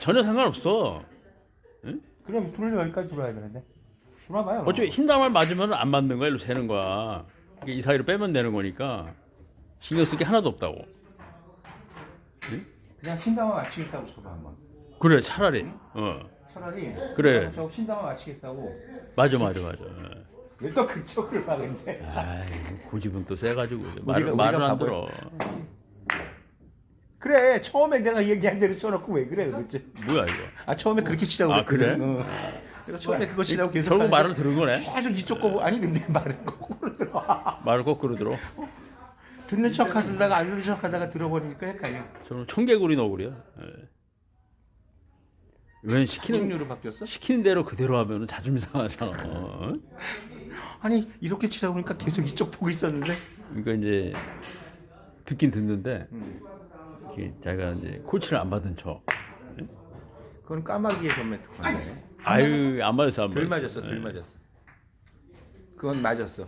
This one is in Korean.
전혀 상관없어. 그럼 불을 여기까지 들어야 되는데. 들어봐요. 어차피 흰다말 맞으면 안 맞는 거야, 일로 새는 거야. 이 사이로 빼면 되는 거니까 신경 쓸 게 하나도 없다고. 그냥 흰다만 맞추겠다고 쳐봐 한번. 그래, 차라리. 어, 차라리. 그래. 저 흰다만 맞추겠다고. 맞아, 맞아, 맞아. 어. 왜또 그쪽을 봐 근데. 아이, 고집은 또 세가지고 말, 말을 우리가 안. 들어. 그래 처음에 내가 얘기한 대로 쳐놓고 왜 그래 도대체. 뭐야 이거? 아 처음에 그렇게 치라고 아, 그래? 그랬거든. 어. 내가 처음에 그거 치라고 계속 결국 말을 들은 거네. 계속 이쪽 거 보고 아니 근데 말을 거꾸로 들어. 말을 거꾸로 들어. 듣는 척 하다가 안 듣는 척 하다가 들어버리니까 헷갈려. 저는 청개구리 너구리야. 예. 왜 시키는 중류로 바뀌었어? 시키는 대로 그대로 하면 자존심 상하잖아. 어? 아니 이렇게 치라고 그러니까 계속 이쪽 보고 있었는데 그러니까 이제 듣긴 듣는데 자기가 이제 코치를 안 받은 척. 그건 까마귀의 전매 특허인데 아유 안 맞았어 안 덜 맞았어. 맞았어 덜 맞았어 그건 맞았어